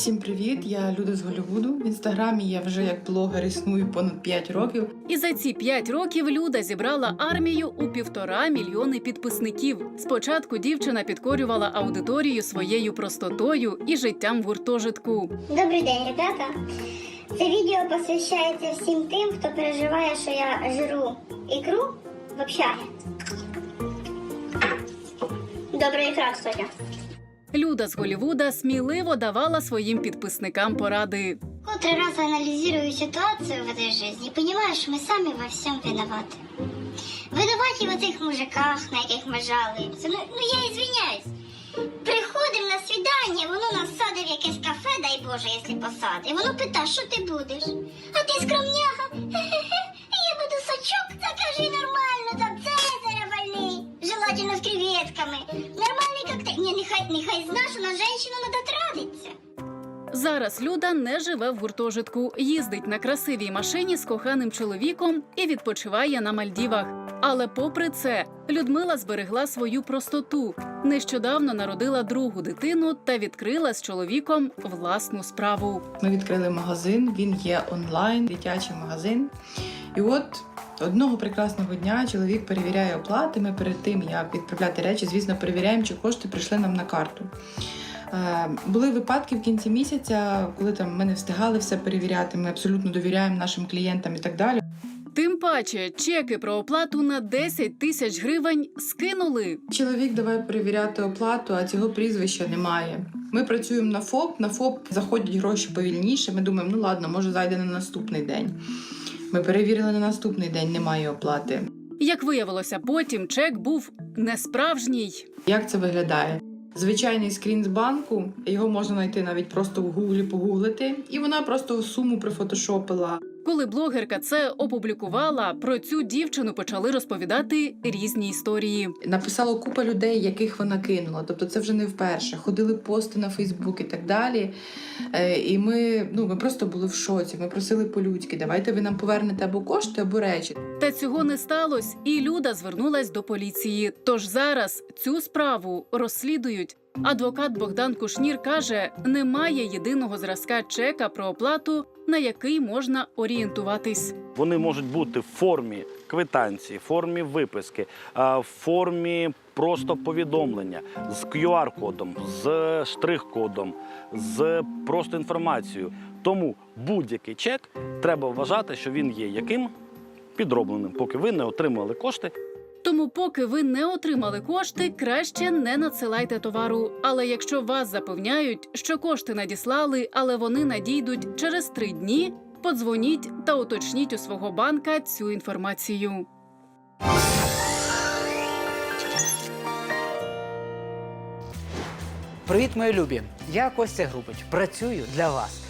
Всім привіт! Я Люда з Голлівуду. В інстаграмі я вже як блогер існую понад 5 років. І за ці п'ять років Люда зібрала армію у півтора мільйони підписників. Спочатку дівчина підкорювала аудиторію своєю простотою і життям в гуртожитку. Добрий день, ребята. Це відео посвящається всім тим, хто переживає, що я жру ікру в общагі. Добра ікра, кстати. Люда з Голівуда сміливо давала своїм підписникам поради. Котрий раз анализирую ситуацию в этой жизни и понимаю, что мы сами во всем виноваты. Винуваті в оцих мужиках, на яких ми жалуємося. Ну, ну я извиняюсь. Приходимо на свідання, воно нас садить в якесь кафе, дай Боже, якщо посадить. І воно питає, що ти будеш? А ти скромняга? Хе-хе-хе. Я буду сачок, закажи нормально, там цезаря вольний, желательно з креветками. Нормальний коктейль. Нехай, нехай зна, що на женщину треба тратиться. Зараз Люда не живе в гуртожитку, їздить на красивій машині з коханим чоловіком і відпочиває на Мальдівах. Але попри це, Людмила зберегла свою простоту. Нещодавно народила другу дитину та відкрила з чоловіком власну справу. Ми відкрили магазин, він є онлайн, дитячий магазин. І от одного прекрасного дня чоловік перевіряє оплати. Ми перед тим, як відправляти речі, звісно, перевіряємо, чи кошти прийшли нам на карту. Е, Були випадки в кінці місяця, коли там ми не встигали все перевіряти. Ми абсолютно довіряємо нашим клієнтам і так далі. Тим паче, чеки про оплату на 10 тисяч гривень скинули. Чоловік давай перевіряти оплату, а цього прізвища немає. Ми працюємо на ФОП. На ФОП заходять гроші повільніше. Ми думаємо, ну ладно, може зайде на наступний день. Ми перевірили на наступний день, немає оплати. Як виявилося, потім чек був несправжній. Як це виглядає? Звичайний скрін з банку, його можна знайти навіть просто в гуглі погуглити, і вона просто суму прифотошопила. Коли блогерка це опублікувала, про цю дівчину почали розповідати різні історії. Написало купа людей, яких вона кинула. Тобто це вже не вперше. Ходили пости на Фейсбук і так далі. Е, І ми, ну, ми просто були в шоці. Ми просили по-людськи, давайте ви нам повернете або кошти, або речі. Та цього не сталося, і Люда звернулась до поліції. Тож зараз цю справу розслідують. Адвокат Богдан Кушнір каже, немає єдиного зразка чека про оплату, на який можна орієнтуватись. Вони можуть бути в формі квитанції, в формі виписки, в формі просто повідомлення з QR-кодом, з штрих-кодом, з просто інформацією. Тому будь-який чек треба вважати, що він є яким підробленим, поки ви не отримали кошти. Тому, поки ви не отримали кошти, краще не надсилайте товару. Але якщо вас запевняють, що кошти надіслали, але вони надійдуть через три дні, подзвоніть та уточніть у свого банка цю інформацію. Привіт, мої любі! Я Костя Грубич. Працюю для вас.